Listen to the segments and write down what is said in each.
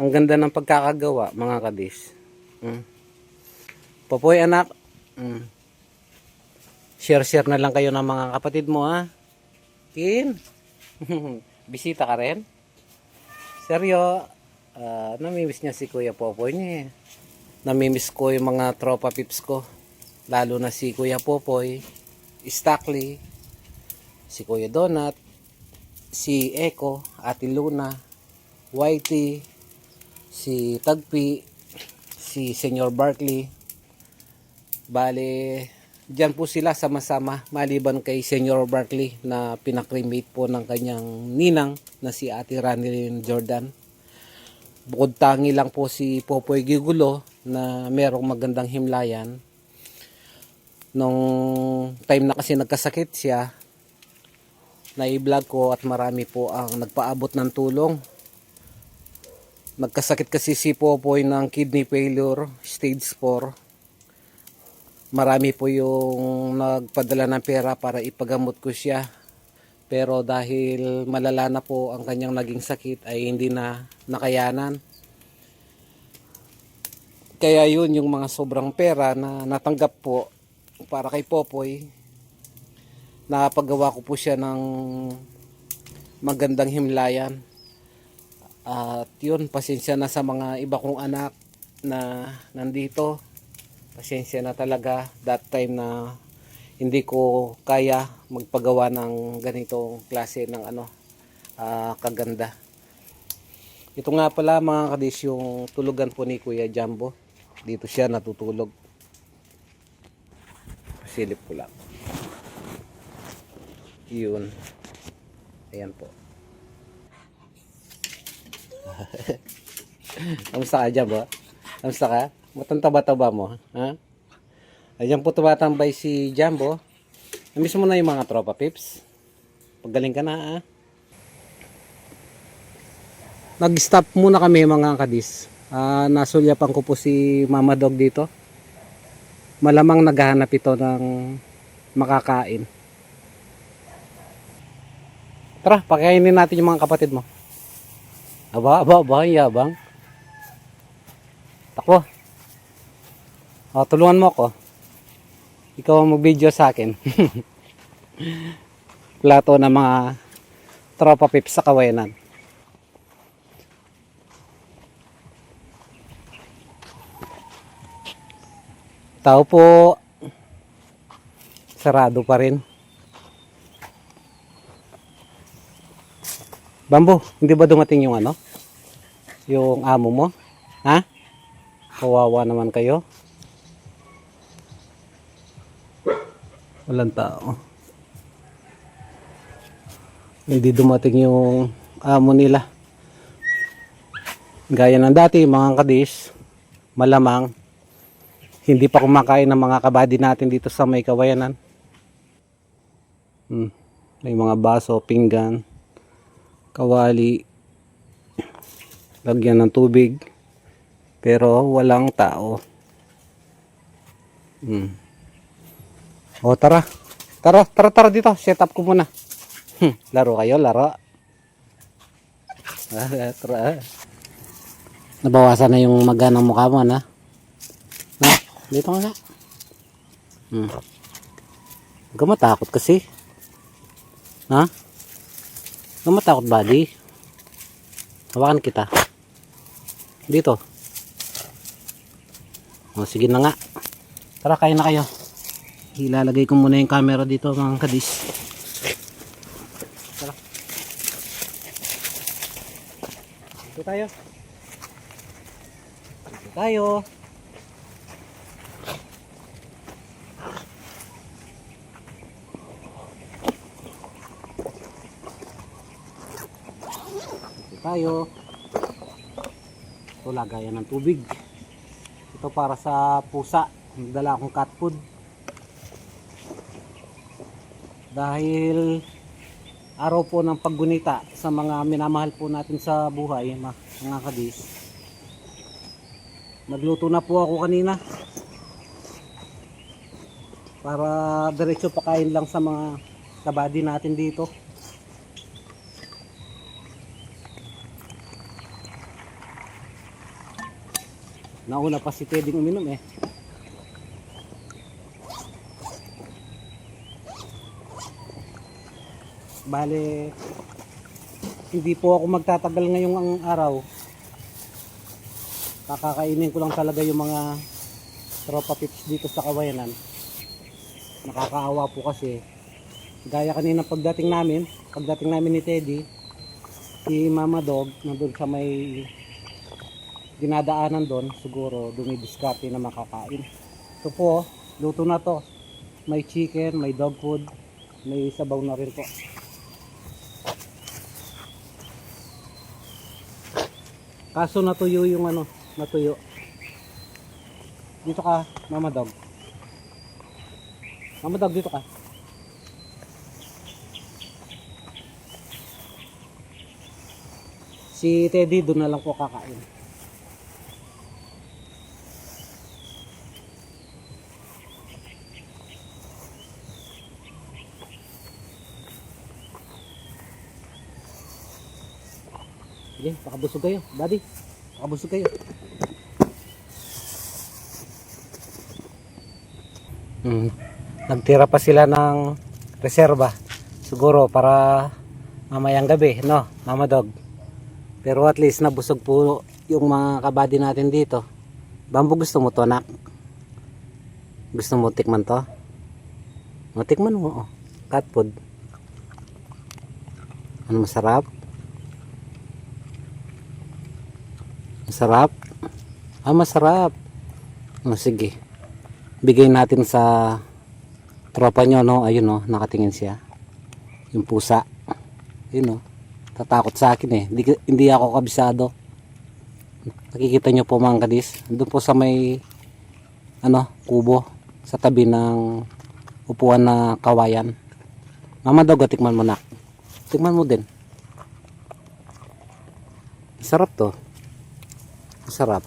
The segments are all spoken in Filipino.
Ang ganda ng pagkakagawa, mga kadis. Mm. Popoy anak. Mm. Share-share na lang kayo ng mga kapatid mo ha. Kin. Bisita ka rin? Seryo. Ah, namimiss niya si Kuya Popoy niya eh. Namimiss ko yung mga tropa pips ko. Lalo na si Kuya Popoy, Stackley, si Kuya Donut, si Eko, Ate Luna, Whitey, si Tagpi, si Senyor Barkley. Bale, dyan po sila sama-sama maliban kay Senyor Barkley na pinakrimate po ng kanyang ninang na si Ate Ranilyn Jordan. Bukod tangi lang po si Popoy Gigulo na merong magandang himlayan. Nung time na kasi nagkasakit siya, na-vlog ko at marami po ang nagpaabot ng tulong. Nagkasakit kasi si Popoy ng kidney failure, stage 4. Marami po yung nagpadala ng pera para ipagamot ko siya. Pero dahil malala na po ang kanyang naging sakit ay hindi na nakayanan. Kaya yun yung mga sobrang pera na natanggap po para kay Popoy. Napagawa ko po siya ng magandang himlayan. At yun, pasensya na sa mga iba kong anak na nandito. Pasensya na talaga that time na hindi ko kaya magpagawa ng ganitong klase ng ano ah, kaganda. Ito nga pala mga kadis yung tulugan po ni Kuya Jumbo. Dito siya natutulog. Silip ko lang. Yun. Ayan po. Kamusta ka dyan ba? Kamusta ka? Matantaba-taba mo, ha? Ayan po tumatambay si Jumbo. Namiss mo na yung mga tropa pips. Pagaling ka na, ha? Nag-stop muna kami mga kadis. Ah, nasulyapan ko po si Mama Dog dito. Malamang naghahanap ito ng makakain. Tara, pakainin natin yung mga kapatid mo. Aba, aba, aba, ang yabang. Takbo. O, tulungan mo ako. Ikaw ang mag-video sa akin. Plato ng mga tropa pips sa kawayanan. Tao po. Sarado pa rin. Bambo, hindi ba dumating yung ano? Yung amo mo? Ha? Kawawa naman kayo. Walang tao. Hindi dumating yung amo nila. Gaya ng dati, mga kadis, malamang hindi pa kumakain ng mga kabady natin dito sa may kawayanan. Hmm. May mga baso, pinggan, kawali, lagyan ng tubig, pero walang tao. Hmm. O tara, tara, tara, tara dito, set up ko muna. Hmm. Laro kayo, laro. Ah, tara. Nabawasan na yung maga ng mukha mo, na? Na, dito nga. Hmm. Huwag ka matakot kasi. Ha? Huwag matakot, buddy. Hawakan kita. Dito. O, sige na nga. Tara, kain na kayo. Ilalagay ko muna yung camera dito, mga kadis. Tara. Dito tayo. Dito tayo. Tayo. Ito lagayan ng tubig. Ito para sa pusa. Dala akong cat food. Dahil araw po ng paggunita sa mga minamahal po natin sa buhay, mga kadis. Nagluto na po ako kanina. Para diretso pakain lang sa mga kabady natin dito. Nauna pa si Teddy uminom eh. Bale, hindi po ako magtatagal ngayong ang araw. Kakakainin ko lang talaga yung mga tropa pips dito sa kawayanan. Nakakaawa po kasi. Gaya kanina pagdating namin, pagdating namin ni Teddy, si Mama Dog, nandun sa may dinadaanan doon, siguro dumidiskarte na makakain. Ito po, luto na to. May chicken, may dog food, may sabaw na rin po. Kaso natuyo yung ano, natuyo. Dito ka, Mama Dog. Mama Dog, dito ka. Si Teddy doon na lang po kakain. Sige, pakabusog kayo. Daddy, pakabusog kayo. Mm. Nagtira pa sila ng reserba. Siguro para mamayang gabi, no? Mama dog. Pero at least nabusog po yung mga kabady natin dito. Bambo gusto mo to, anak? Gusto mo tikman to? O, tikman mo, oh. Cat food. Ano masarap? Masarap? Ah, masarap. O, sige. Bigay natin sa tropa nyo, no? Ayun, no? Nakatingin siya. Yung pusa. Yun, no? Tatakot sa akin, eh. Hindi, hindi ako kabisado. Nakikita nyo po mga kadis. Doon po sa may, ano, kubo. Sa tabi ng upuan na kawayan. Mama daw, tikman mo na. Tikman mo din. Sarap to. Sarap.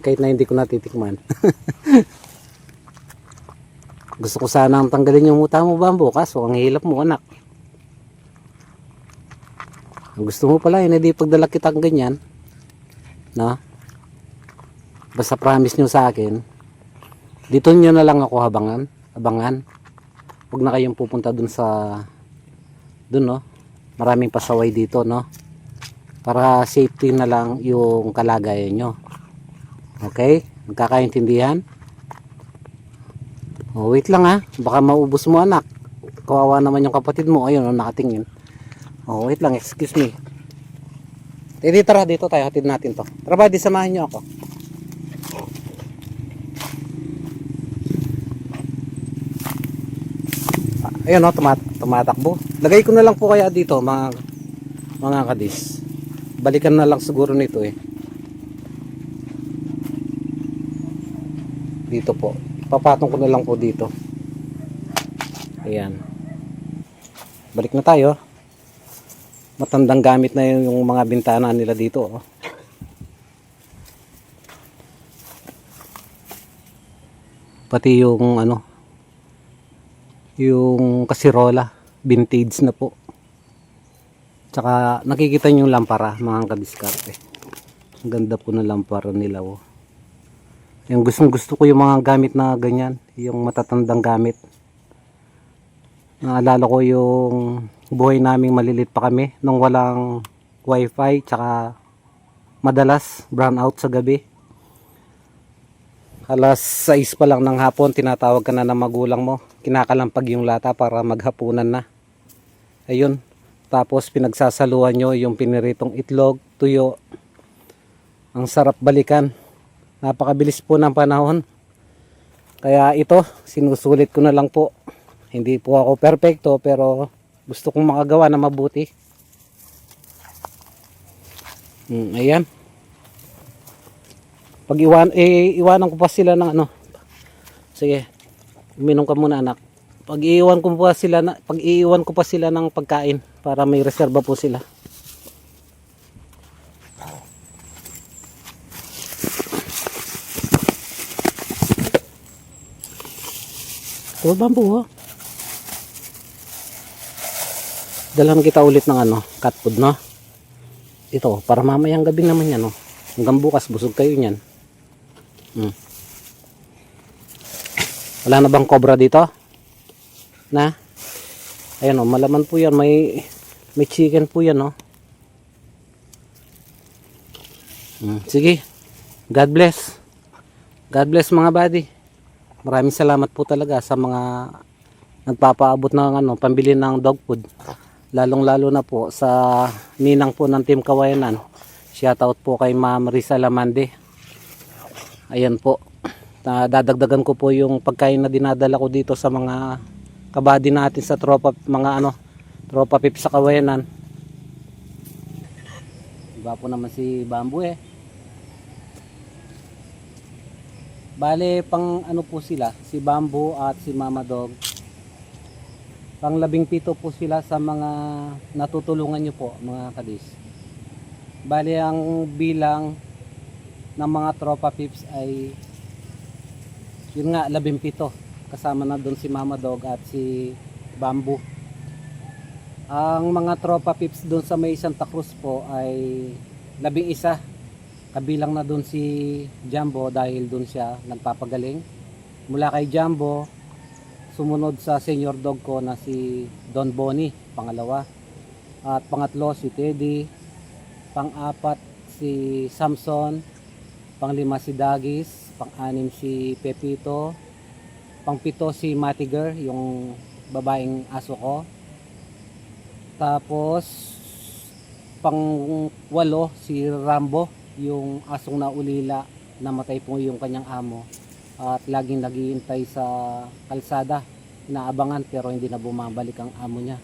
Kahit na hindi ko natitikman. Gusto ko sanang tanggalin yung muta mo bambo kaso ang hilap mo anak. Ang gusto mo pala yun, hindi pagdala kitang ganyan. No? Basta promise nyo sa akin, dito nyo na lang ako habangan. Abangan. Huwag na kayong pupunta dun sa dun no. Maraming pasaway dito no. Para safety na lang yung kalagayan nyo. Okay? Magkakaintindihan? Oh, wait lang ha. Baka maubos mo anak. Kawawa naman yung kapatid mo. Ayun, oh, nakatingin. Oh, wait lang. Excuse me. Tedi, tara dito tayo. Hatid natin to. Tara ba, di samahan nyo ako. Ah, Ayun oh, tumat tumatakbo. Lagay ko na lang po kaya dito mga mga kadis. Balikan na lang siguro nito eh. Dito po. Papatong ko na lang po dito. Ayan. Balik na tayo. Matandang gamit na yung, yung mga bintana nila dito. Oh. Pati yung ano, yung kasirola, vintage na po. Tsaka nakikita nyo yung lampara, mga kadiskarte. Ang ganda po ng lampara nila. Oh. Yung gustong gusto ko yung mga gamit na ganyan, yung matatandang gamit. Naalala ko yung buhay naming malilit pa kami nung walang wifi tsaka madalas brown out sa gabi. Alas 6 pa lang ng hapon, tinatawag ka na ng magulang mo. Kinakalampag yung lata para maghapunan na. Ayun. Tapos pinagsasaluhan nyo yung piniritong itlog, tuyo. Ang sarap balikan. Napakabilis po ng panahon. Kaya ito, sinusulit ko na lang po. Hindi po ako perfecto pero gusto kong makagawa na mabuti. Hmm, ayan. Pag iwan, eh, iwanan ko pa sila ng ano. Sige. Uminom ka muna anak. Pag iiwan ko pa sila na, pag iiwan ko pa sila ng pagkain para may reserba po sila. Ito bambu oh. Dalhan kita ulit ng ano, cat food no. Ito, para mamayang gabi naman yan oh. Hanggang bukas busog kayo niyan. Hmm. Wala na bang cobra dito? Na? Ayan o, malaman po yan. May, may chicken po yan o. Hmm. Sige. God bless. God bless mga buddy. Maraming salamat po talaga sa mga nagpapaabot ng ano, pambili ng dog food. Lalong lalo na po sa ninang po ng Team Kawayanan. Shoutout po kay Ma'am Risa Lamande. Ayan po. Na dadagdagan ko po yung pagkain na dinadala ko dito sa mga kabady natin sa tropa mga ano tropa pip sa Kawayanan. Iba po naman si Bamboo eh. Bale, pang ano po sila, si Bamboo at si Mama Dog. Pang labing pito po sila sa mga natutulungan nyo po, mga kadis. Bale, ang bilang ng mga tropa pips ay yun nga, labing pito. Kasama na doon si Mama Dog at si Bamboo. Ang mga tropa pips doon sa may Santa Cruz po ay labing isa kabilang na doon si Jumbo dahil doon siya nagpapagaling. Mula kay Jumbo, sumunod sa senior dog ko na si Don Boni, pangalawa. At pangatlo si Teddy, pang-apat si Samson, panglima si Dagis, pang-anim si Pepito, pang-pito si Matiger, yung babaeng aso ko. Tapos pang-walo si Rambo, yung asong naulila namatay po yung kanyang amo. At laging naghihintay sa kalsada inaabangan pero hindi na bumabalik ang amo niya.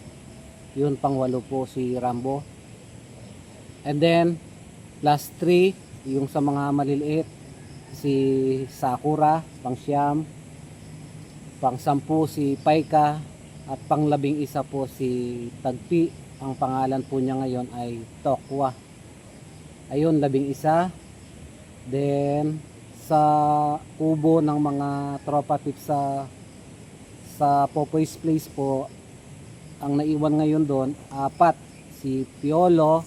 Yun pang walo po si Rambo. And then last three yung sa mga maliliit si Sakura pang siyam pang sampu si Paika at pang labing isa po si Tagpi. Ang pangalan po niya ngayon ay Tokwa. Ayun labing isa. Then sa kubo ng mga tropa tips sa sa Popoy's Place po ang naiwan ngayon doon apat. Si Piolo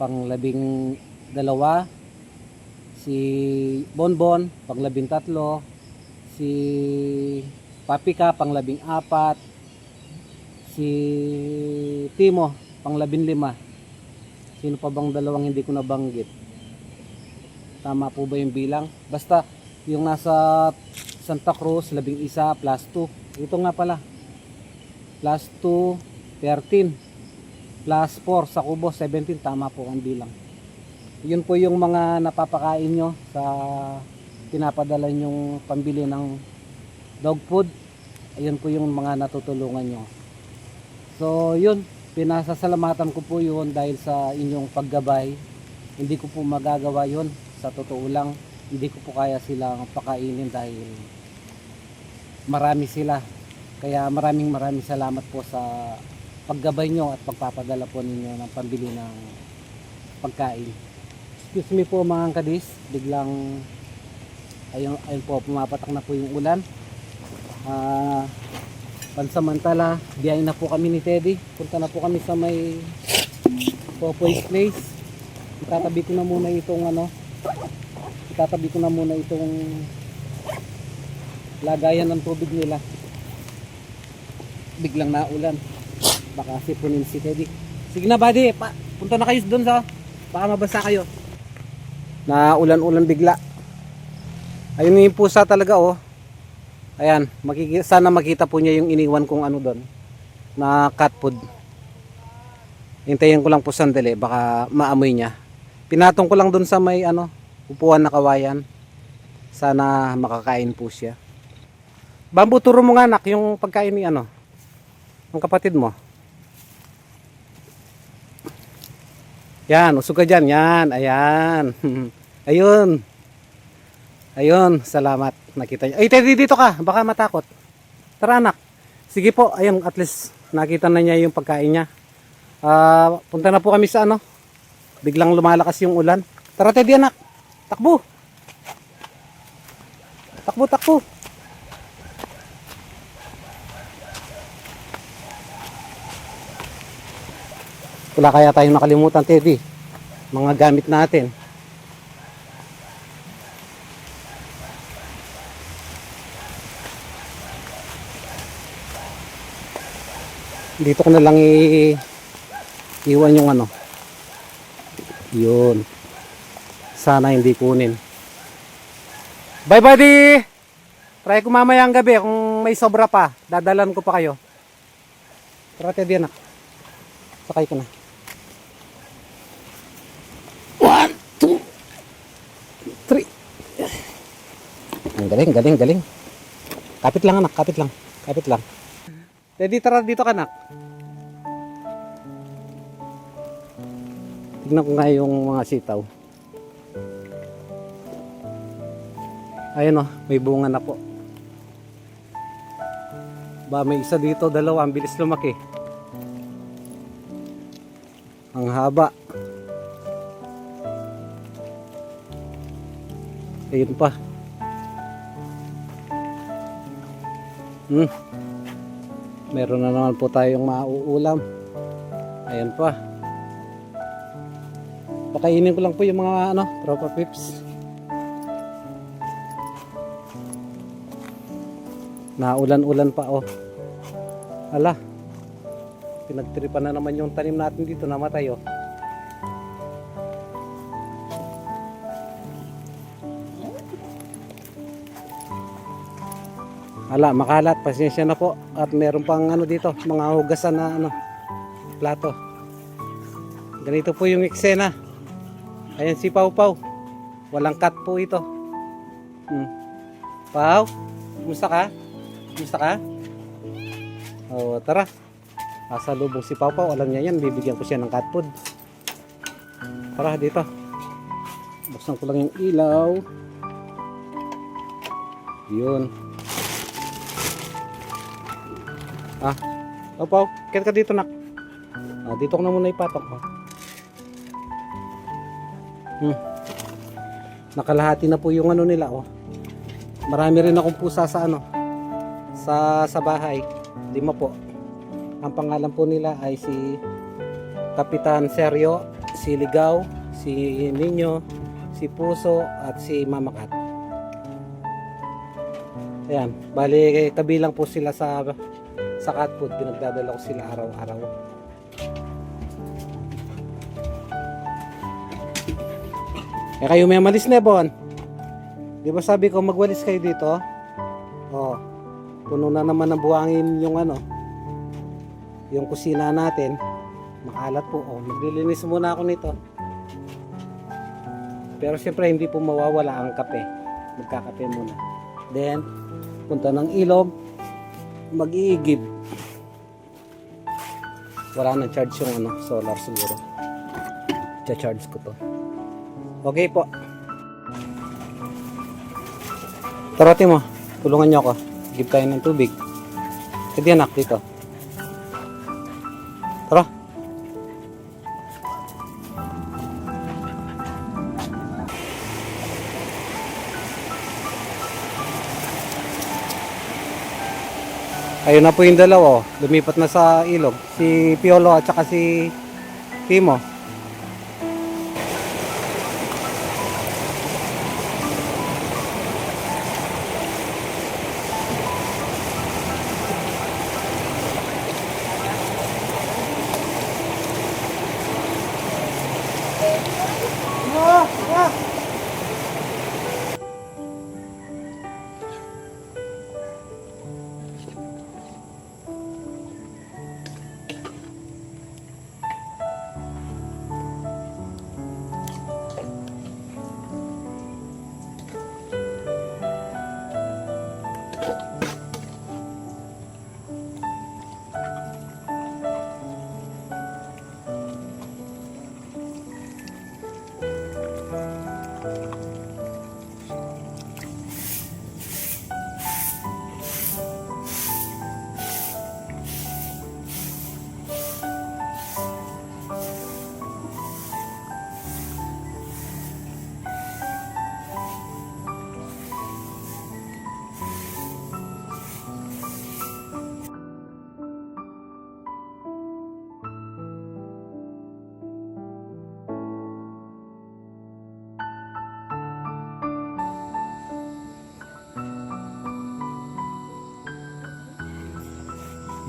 pang labing dalawa. Si Bonbon pang labing tatlo si Papika pang labing apat si Timo pang labing lima Sino pa bang dalawang hindi ko nabanggit? Tama po ba yung bilang? Basta yung nasa Santa Cruz, labing isa plus 2. Ito nga pala. Plus 2, 13. Plus 4 sa kubo, 17. Tama po ang bilang. Yun po yung mga napapakain nyo sa pinapadala nyong pambili ng dog food. Ayun po yung mga natutulungan nyo. So, yun. Pinasasalamatan ko po yun dahil sa inyong paggabay. Hindi ko po magagawa yun. Sa totoo lang hindi ko po kaya silang pakainin dahil marami sila. Kaya maraming maraming salamat po sa paggabay nyo at pagpapadala po ninyo ng pambili ng pagkain. Excuse me po mga kadis biglang ayun, ayun po pumapatak na po yung ulan. Ah pansamantala biyahe na po kami ni Teddy. Punta na po kami sa may Popoy's Place. Itatabi ko na muna itong ano itatabi ko na muna itong lagayan ng tubig nila. Biglang naulan. Baka sipunin si Teddy. Sige na buddy. Pa, punta na kayo doon sa baka mabasa kayo. Na ulan-ulan bigla ayun yung pusa talaga oh Ayan, makiki sana makita po niya yung iniwan kong ano doon na cat food. Hintayin ko lang po sandali, baka maamoy niya. Pinatong ko lang doon sa may ano, upuan na kawayan. Sana makakain po siya. Bambu, turo mo nga anak yung pagkain ni ano, ng kapatid mo. Yan, usog ka dyan. Yan, ayan. Ayun. Ayun, salamat. Nakita niya. Ay, Teddy, dito ka. Baka matakot. Tara, anak. Sige po, ayun, at least nakita na niya yung pagkain niya. Ah, punta na po kami sa ano. Biglang lumalakas yung ulan. Tara, Teddy, anak. Takbo. Takbo, takbo. Wala kaya tayong nakalimutan, Teddy. Mga gamit natin. Dito ko na lang i iwan yung ano. Yun. Sana hindi kunin. Bye buddy! Try ko mamaya ang gabi kung may sobra pa. Dadalan ko pa kayo. Tara Teddy anak. Sakay ka na. One, two, three. Ang galing, galing, galing. Kapit lang anak, kapit lang. Kapit lang. Teddy, tara dito ka anak. Tignan ko nga yung mga sitaw. Ayun oh, may bunga na po. Ba, may isa dito, dalawa, ang bilis lumaki. Ang haba. Ayun pa. Hmm. Meron na naman po tayong mauulam. Ayan pa. Pakainin ko lang po yung mga ano, tropa pips. Naulan-ulan pa oh. Ala. Pinagtripan na naman yung tanim natin dito, namatay oh. Ala, makalat, pasensya na po. At meron pang ano dito, mga hugasan na ano, plato. Ganito po yung eksena. Ayan si Pau Pau. Walang cut po ito. Hmm. Pau, kumusta ka? Kumusta ka? O, tara. Asa lubong si Pau Pau. Alam niya yan, bibigyan ko siya ng cat food. Tara, dito. Buksan ko lang yung ilaw. Yun. Ah, Pau, kaya ka dito nak. Ah, dito ko na muna ipatok ko. Hmm. Nakalahati na po yung ano nila, oh. Marami rin akong pusa sa ano, sa sa bahay. Lima po. Ang pangalan po nila ay si Kapitan Seryo, si Ligaw, si Ninyo, si Puso at si Mama Kat. Ayan, bali kabilang po sila sa sa cat food, pinagdadala ko sila araw-araw. Eh kayo may malis na Bon. Di ba sabi ko magwalis kayo dito? Oh. Puno na naman ng buhangin yung ano. Yung kusina natin. Makalat po. Oh, maglilinis muna ako nito. Pero siyempre hindi po mawawala ang kape. Magkakape muna. Then, punta ng ilog. Mag-iigib. Wala nang charge yung ano, solar siguro. Cha-charge ko to. Okay po. Tara mo, tulungan niyo ako. Give tayo ng tubig. Sige anak, dito. Ayun na po yung dalawa. oh. Lumipat na sa ilog. Si Piolo at saka si Timo.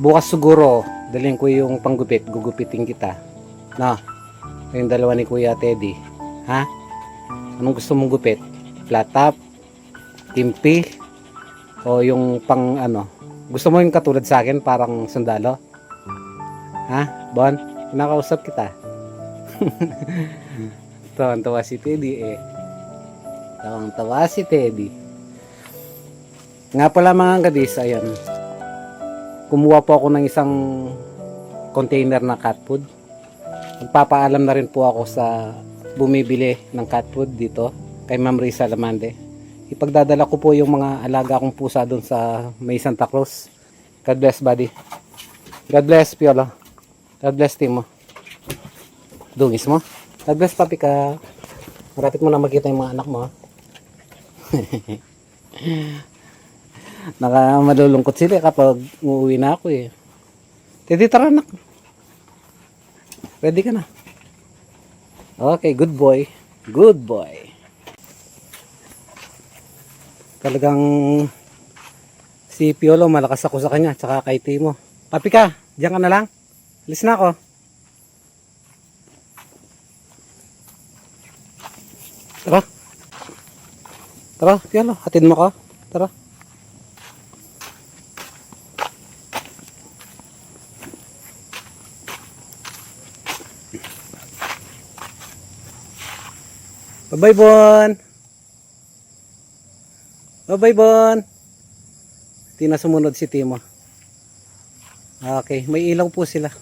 Bukas siguro Dalhin ko yung panggupit, gugupitin kita. Na, yung dalawa ni Kuya Teddy. Ha? Anong gusto mong gupit? Flat top? Timpi? O yung pang ano? Gusto mo yung katulad sa akin, parang sundalo? Ha? Bon? Kinakausap kita. Tawan-tawa si Teddy eh. Tawang-tawa si Teddy. Nga pala mga gadis, ayan. Kumuha po ako ng isang container na cat food. Magpapaalam na rin po ako sa bumibili ng cat food dito kay Ma'am Risa Lamande. Ipagdadala ko po yung mga alaga kong pusa doon sa May Santa Cruz. God bless, buddy. God bless, Piolo. God bless, Timo. Dungis mo. God bless, papi ka. Marapit mo na makita yung mga anak mo. Naka malulungkot sila kapag uuwi na ako eh. Tedi tara anak. Ready ka na? Okay, good boy. Good boy. Talagang si Piolo malakas ako sa kanya tsaka kay Timo. Papi ka, diyan ka na lang. Alis na ako. Tara. Tara, Piolo, hatid mo ka. Tara. Bye-bye, Bon. Bye-bye, Bon. Hindi na sumunod si Timo. Okay, may ilaw po sila.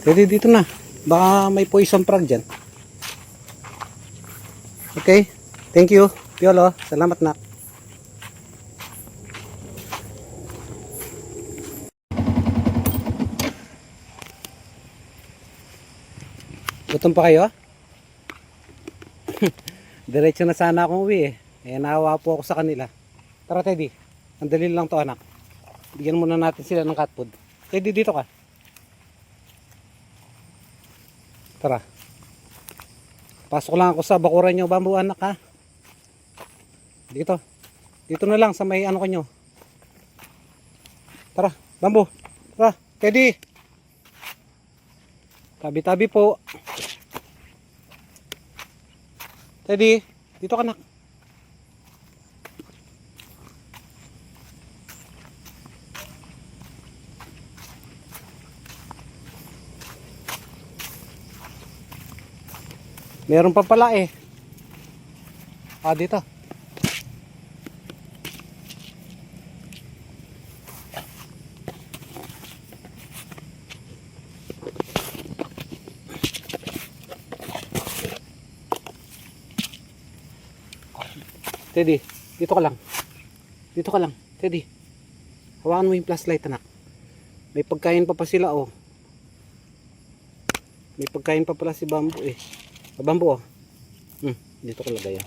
Pwede dito na. Baka may poison frog dyan. Okay. Thank you. Piolo. Salamat na. Gutom pa kayo? Diretso na sana akong uwi eh. Eh, naawa po ako sa kanila. Tara, Teddy. Ang dali lang to, anak. Bigyan muna natin sila ng cat food. Teddy, dito ka. Tara. Pasok lang ako sa bakuran nyo, bambu anak ha. Dito. Dito na lang sa may ano kanyo. Tara, bambu. Tara, Teddy. Tabi-tabi po. Teddy, dito ka nak. Meron pa pala eh. Ah, dito. Teddy, dito ka lang. Dito ka lang. Teddy. Hawakan mo yung flashlight anak. May pagkain pa pa sila oh. May pagkain pa pala si Bambo eh. Sa Bambo oh. Hmm, dito ko lagay ah.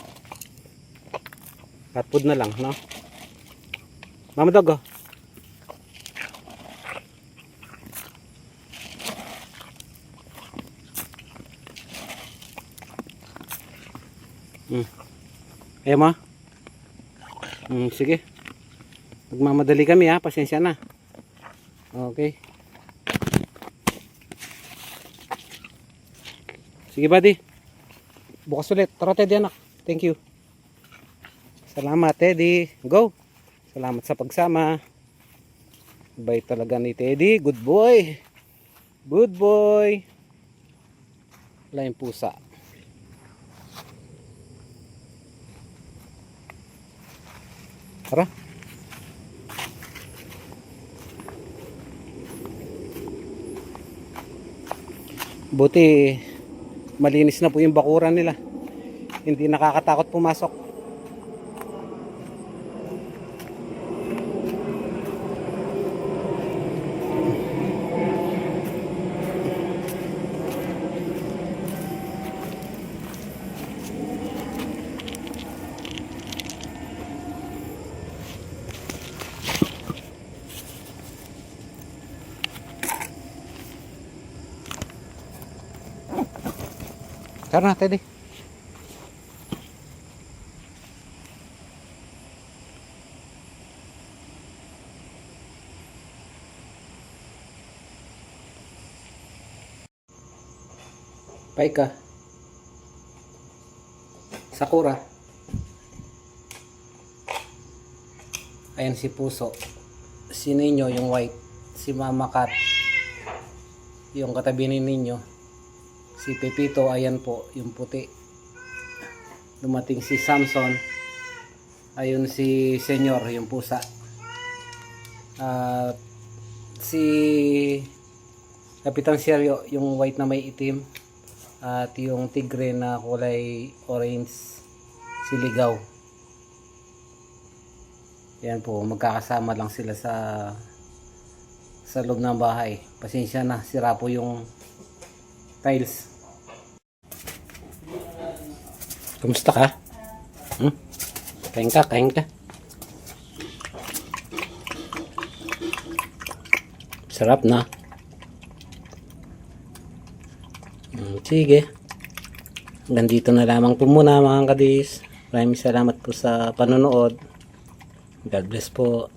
Cat food na lang, no? Mama dog oh. Hmm. Ayaw mo? Hmm, sige. Magmamadali kami ha, pasensya na. Okay. Sige buddy. Bukas ulit. Tara Teddy anak. Thank you. Salamat Teddy. Go. Salamat sa pagsama. Bait talaga ni Teddy. Good boy. Good boy. Wala yung pusa. Tara. Buti malinis na po yung bakuran nila. Hindi nakakatakot pumasok. Tara na, Teddy. Paika. Sakura. Ayan si Puso. Si Ninyo yung white. Si Mama Cat. Yung katabi ni Ninyo. Si Pepito, ayan po, yung puti. Dumating si Samson. Ayun si Senyor, yung pusa. At si Kapitan Seryo, yung white na may itim. At yung tigre na kulay orange, si Ligaw. Yan po, magkakasama lang sila sa sa loob ng bahay. Pasensya na, sira po yung tiles. Kumusta ka? Hmm? Kain ka, kain ka. Sarap na. Hmm, sige. Hanggang dito na lamang po muna mga kadis. Maraming salamat po sa panonood. God bless po.